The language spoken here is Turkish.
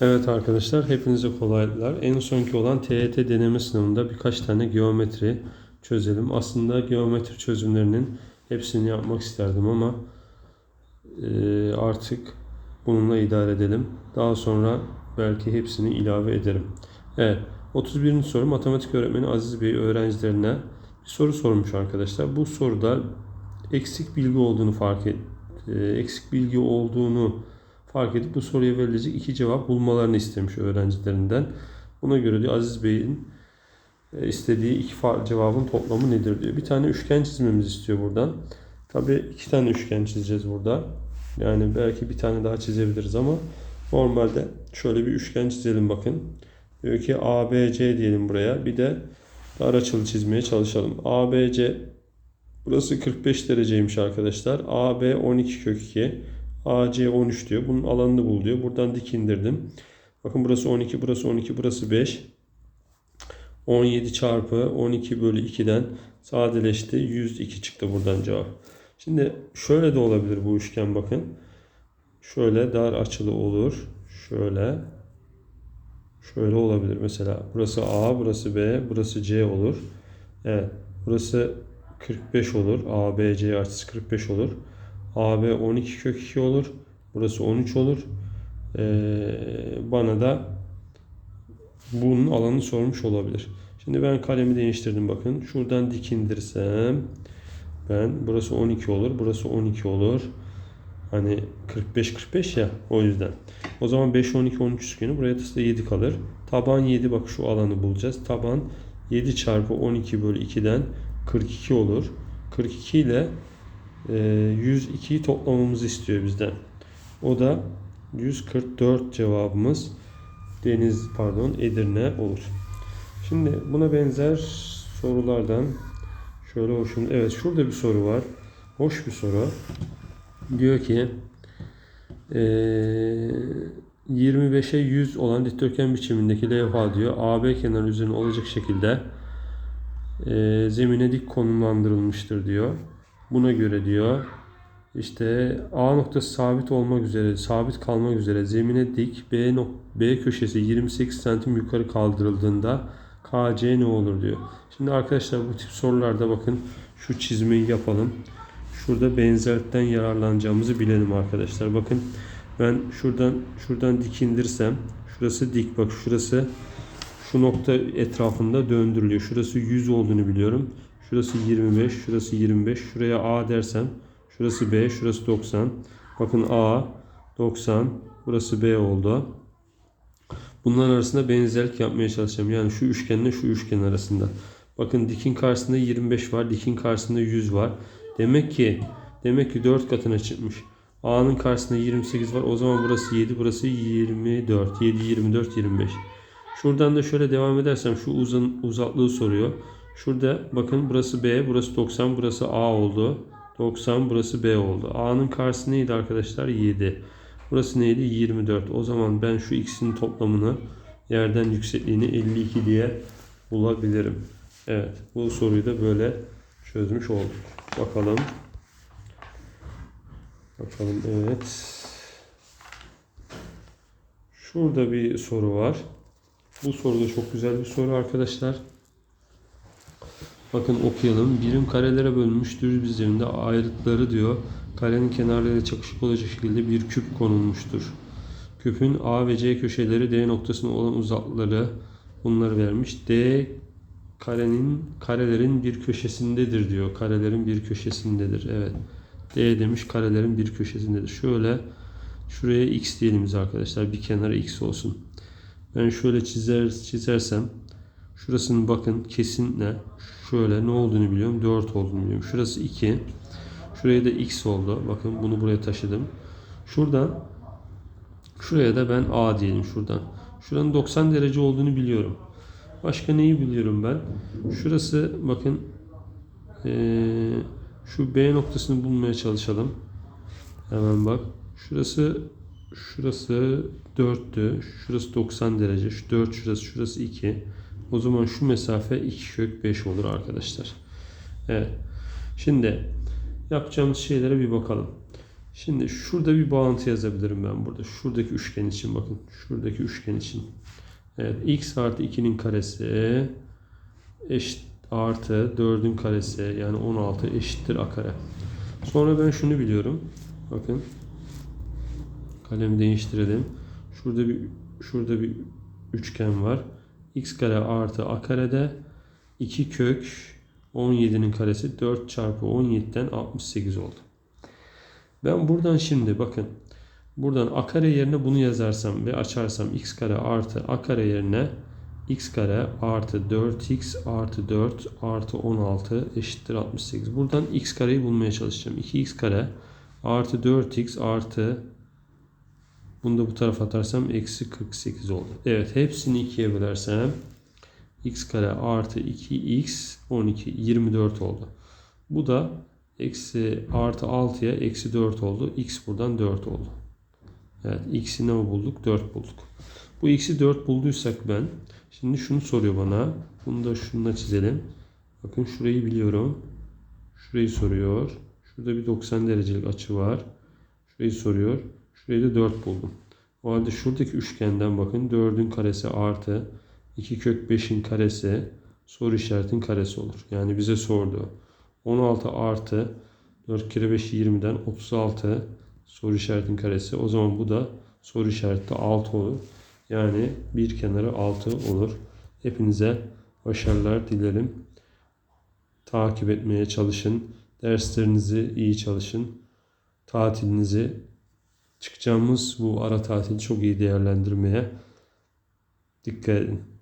Evet arkadaşlar hepinize kolaylıklar. En sonki olan TYT deneme sınavında birkaç tane geometri çözelim. Aslında geometri çözümlerinin hepsini yapmak isterdim ama e, artık bununla idare edelim. Daha sonra belki hepsini ilave ederim. Evet 31. soru matematik öğretmeni Aziz Bey öğrencilerine bir soru sormuş arkadaşlar. Bu soruda eksik bilgi olduğunu fark et, e, eksik bilgi olduğunu fark edip bu soruya verilecek iki cevap bulmalarını istemiş öğrencilerinden. Buna göre diyor Aziz Bey'in e, istediği iki cevabın toplamı nedir diyor. Bir tane üçgen çizmemizi istiyor buradan. Tabi iki tane üçgen çizeceğiz burada. Yani belki bir tane daha çizebiliriz ama normalde şöyle bir üçgen çizelim bakın. Diyor ki ABC diyelim buraya. Bir de dar açılı çizmeye çalışalım. ABC burası 45 dereceymiş arkadaşlar. AB 12 kök 2. AC 13 diyor. Bunun alanını bul diyor. Buradan dik indirdim. Bakın burası 12, burası 12, burası 5. 17 çarpı 12 bölü 2'den sadeleşti. 102 çıktı buradan cevap. Şimdi şöyle de olabilir bu üçgen bakın. Şöyle dar açılı olur. Şöyle. Şöyle olabilir. Mesela burası A, burası B, burası C olur. Evet. Burası 45 olur. ABC açısı 45 olur. AB 12 kök 2 olur. Burası 13 olur. Ee, bana da bunun alanını sormuş olabilir. Şimdi ben kalemi değiştirdim bakın. Şuradan dik indirsem ben burası 12 olur. Burası 12 olur. Hani 45 45 ya o yüzden. O zaman 5 12 13 üçgeni buraya da 7 kalır. Taban 7 bak şu alanı bulacağız. Taban 7 çarpı 12 bölü 2'den 42 olur. 42 ile 102'yi toplamamızı istiyor bizden. O da 144 cevabımız Deniz pardon Edirne olur. Şimdi buna benzer sorulardan şöyle hoşum. Evet şurada bir soru var. Hoş bir soru. Diyor ki eee 25'e 100 olan dikdörtgen biçimindeki levha diyor AB kenarı üzerine olacak şekilde eee, zemine dik konumlandırılmıştır diyor. Buna göre diyor işte A noktası sabit olmak üzere, sabit kalmak üzere zemine dik B, nok B köşesi 28 santim yukarı kaldırıldığında KC ne olur diyor. Şimdi arkadaşlar bu tip sorularda bakın şu çizmeyi yapalım. Şurada benzerlikten yararlanacağımızı bilelim arkadaşlar. Bakın ben şuradan şuradan dik indirsem şurası dik bak şurası şu nokta etrafında döndürülüyor. Şurası 100 olduğunu biliyorum. Şurası 25, şurası 25. Şuraya A dersem şurası B, şurası 90. Bakın A 90, burası B oldu. Bunların arasında benzerlik yapmaya çalışacağım. Yani şu üçgenle şu üçgen arasında. Bakın dikin karşısında 25 var, dikin karşısında 100 var. Demek ki demek ki 4 katına çıkmış. A'nın karşısında 28 var. O zaman burası 7, burası 24. 7, 24, 25. Şuradan da şöyle devam edersem şu uzun uzaklığı soruyor. Şurada bakın burası B, burası 90, burası A oldu. 90, burası B oldu. A'nın karşısı neydi arkadaşlar? 7. Burası neydi? 24. O zaman ben şu ikisinin toplamını yerden yüksekliğini 52 diye bulabilirim. Evet, bu soruyu da böyle çözmüş olduk. Bakalım. Bakalım evet. Şurada bir soru var. Bu soru da çok güzel bir soru arkadaşlar. Bakın okuyalım. Birim karelere bölünmüş düz bir zeminde ayrıtları diyor. Karenin kenarlarıyla çakışık olacak şekilde bir küp konulmuştur. Küpün A ve C köşeleri D noktasına olan uzaklıkları bunları vermiş. D karenin karelerin bir köşesindedir diyor. Karelerin bir köşesindedir. Evet. D demiş karelerin bir köşesindedir. Şöyle şuraya x diyelim arkadaşlar. Bir kenara x olsun. Ben şöyle çizer çizersem şurasının bakın kesinle şöyle ne olduğunu biliyorum. 4 olduğunu biliyorum. Şurası 2. Şuraya da x oldu. Bakın bunu buraya taşıdım. Şuradan şuraya da ben a diyelim şuradan. Şuranın 90 derece olduğunu biliyorum. Başka neyi biliyorum ben? Şurası bakın eee, şu B noktasını bulmaya çalışalım. Hemen bak. Şurası şurası 4'tü. Şurası 90 derece. Şu 4 şurası şurası 2. O zaman şu mesafe 2 kök 5 olur arkadaşlar. Evet. Şimdi yapacağımız şeylere bir bakalım. Şimdi şurada bir bağıntı yazabilirim ben burada. Şuradaki üçgen için bakın. Şuradaki üçgen için. Evet x artı 2'nin karesi eşit artı 4'ün karesi yani 16 eşittir a kare. Sonra ben şunu biliyorum. Bakın. Kalemi değiştirelim. Şurada bir şurada bir üçgen var. X kare artı a karede 2 kök 17'nin karesi 4 çarpı 17'den 68 oldu. Ben buradan şimdi bakın buradan a kare yerine bunu yazarsam ve açarsam x kare artı a kare yerine x kare artı 4x artı 4 artı 16 eşittir 68. Buradan x kareyi bulmaya çalışacağım. 2x kare artı 4x artı bunu da bu tarafa atarsam eksi 48 oldu. Evet hepsini ikiye bölersem x kare artı 2x 12 24 oldu. Bu da eksi artı 6'ya eksi 4 oldu. x buradan 4 oldu. Evet x'i ne bulduk? 4 bulduk. Bu x'i 4 bulduysak ben şimdi şunu soruyor bana. Bunu da şununla çizelim. Bakın şurayı biliyorum. Şurayı soruyor. Şurada bir 90 derecelik açı var. Şurayı soruyor. Şurayı da 4 buldum. O halde şuradaki üçgenden bakın 4'ün karesi artı 2 kök 5'in karesi soru işaretin karesi olur. Yani bize sordu. 16 artı 4 kere 5 20'den 36 soru işaretin karesi. O zaman bu da soru işareti 6 olur. Yani bir kenarı 6 olur. Hepinize başarılar dilerim. Takip etmeye çalışın. Derslerinizi iyi çalışın. Tatilinizi çıkacağımız bu ara tatili çok iyi değerlendirmeye dikkat edin.